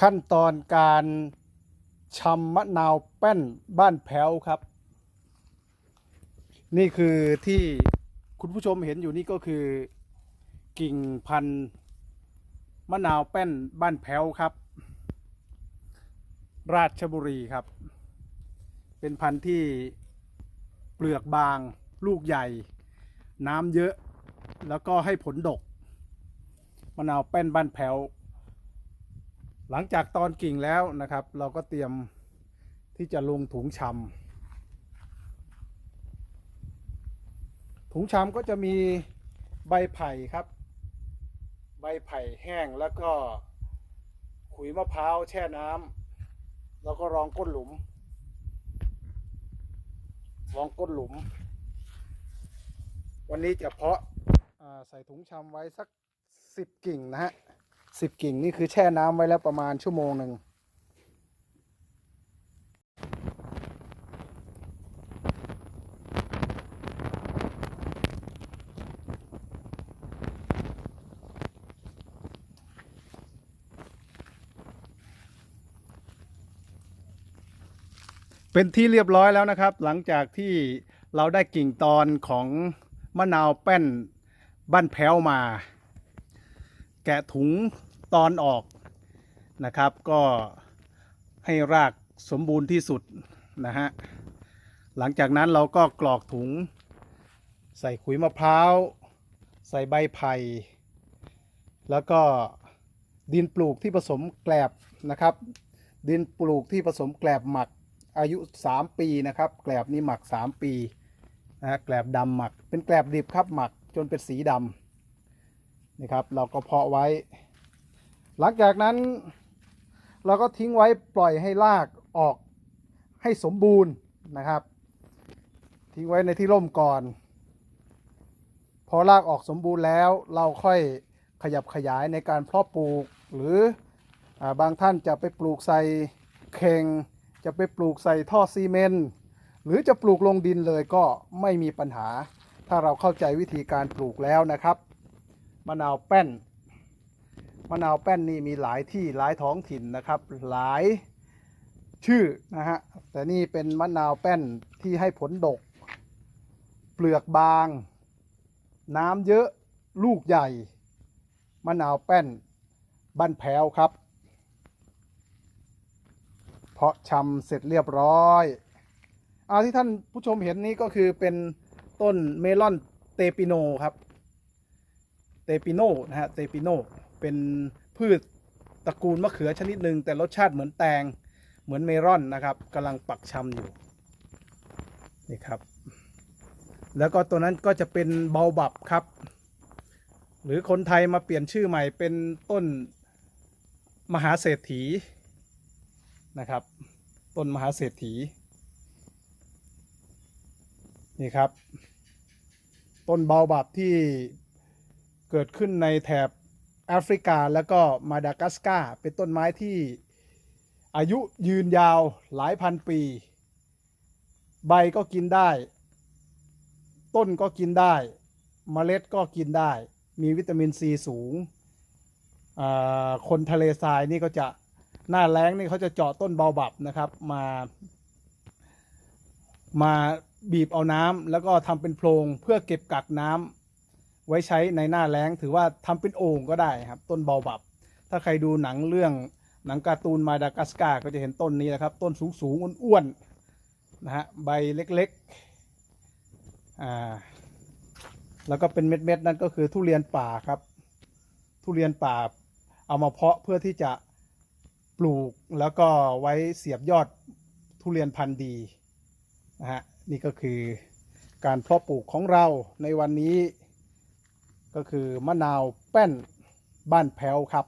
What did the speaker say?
ขั้นตอนการชำมะนาวแป้นบ้านแพ้วครับ นี่คือที่คุณผู้ชมเห็นอยู่นี่ก็คือ กิ่งพันธุ์มะนาวแป้นบ้านแพ้วครับ ราชบุรีครับ เป็นพันธุ์ที่เปลือกบาง ลูกใหญ่ น้ำเยอะ แล้วก็ให้ผลดกมะนาวแป้นบ้านแพ้ว หลังจากตอนกิ่งแล้วนะครับ เราก็เตรียมที่จะลงถุงชำถุงชำก็จะมีใบไผ่ครับ ใบไผ่แห้งแล้วก็ขุยมะพร้าวแช่น้ำแล้วก็รองก้นหลุม รองก้นหลุม วันนี้จะเพาะใส่ถุงชำไว้สักสิบกิ่งนะฮะ สิบกิ่งนี่คือแช่น้ำไว้แล้วประมาณชั่วโมงหนึ่งเป็นที่เรียบร้อยแล้วนะครับ หลังจากที่เราได้กิ่งตอนของมะนาวแป้นบ้านแพ้วมา แกะถุง ตอนออกนะครับ ก็ให้รากสมบูรณ์ที่สุดนะฮะหลังจากนั้นเราก็กรอกถุง ใส่ขุยมะพร้าว ใส่ใบไผ่แล้วก็ดินปลูกที่ผสมแกลบนะครับ ดินปลูกที่ผสมแกลบหมักอายุ 3 ปีนะครับ แกลบนี้หมัก 3 ปีนะฮะแกลบดำหมัก เป็นแกลบดิบครับหมักจนเป็นสีดำนี่ครับ เราก็เพาะไว้ หลังจากนั้นเราก็ทิ้งไว้ปล่อยให้รากออกให้สมบูรณ์นะครับ ทิ้งไว้ในที่ร่มก่อน พอรากออกสมบูรณ์แล้ว เราค่อยขยับขยายในการเพาะปลูก หรืออบางท่านจะไปปลูกใส่เข่ง จะไปปลูกใส่ท่อซีเมนต์หรือจะปลูกลงดินเลยก็ไม่มีปัญหา ถ้าเราเข้าใจวิธีการปลูกแล้วนะครับมะนาวแป้น มะนาวแป้นนี่มีหลายที่หลายท้องถิ่นนะครับ หลายชื่อนะฮะแต่นี่เป็นมะนาวแป้นที่ให้ผลดก เปลือกบาง น้ำเยอะลูกใหญ่ มะนาวแป้นบ้านแพ้วครับ เพาะชำเสร็จเรียบร้อยอาที่ท่านผู้ชมเห็นนี้ก็คือเป็นต้นเมลอนเตปิโนครับ เตปิโนนะฮะ เตปิโน เป็นพืชตระกูลมะเขือชนิดหนึ่งแต่รสชาติเหมือนแตงเหมือนเมลอนนะครับกำลังปักชำอยู่นี่ครับ แล้วก็ตัวนั้นก็จะเป็นเบาบับครับ หรือคนไทยมาเปลี่ยนชื่อใหม่เป็นต้นมหาเศรษฐีนะครับ ต้นมหาเศรษฐีนี่ครับ ต้นเบาบับที่เกิดขึ้นในแถบ แอฟริกาแล้วก็มาดากัสการ์เป็นต้นไม้ที่อายุยืนยาวหลายพันปี ใบก็กินได้ ต้นก็กินได้เมล็ดก็กินได้ มีวิตามินซีสูง คนทะเลทรายนี่ก็จะหน้าแล้งนี่เขาจะเจาะต้นเบาบับนะครับมา มาบีบเอาน้ำแล้วก็ทำเป็นโพรงเพื่อเก็บกักน้ำ ไว้ใช้ในหน้าแล้ง ถือว่าทำเป็นโอ่งก็ได้ครับ ต้นเบาบับ ถ้าใครดูหนังเรื่องหนังการ์ตูนมาดากัสการ์ก็จะเห็นต้นนี้นะครับ ต้นสูงสูงอ้วนๆนะฮะใบเล็กๆอ่าแล้วก็เป็นเม็ดๆนั่นก็คือทุเรียนป่าครับ ทุเรียนป่าเอามาเพาะเพื่อที่จะปลูกแล้วก็ไว้เสียบยอดทุเรียนพันธุ์ดีนะฮะนี่ก็คือการเพาะปลูกของเราในวันนี้ ก็คือมะนาวแป้นบ้านแพ้วครับ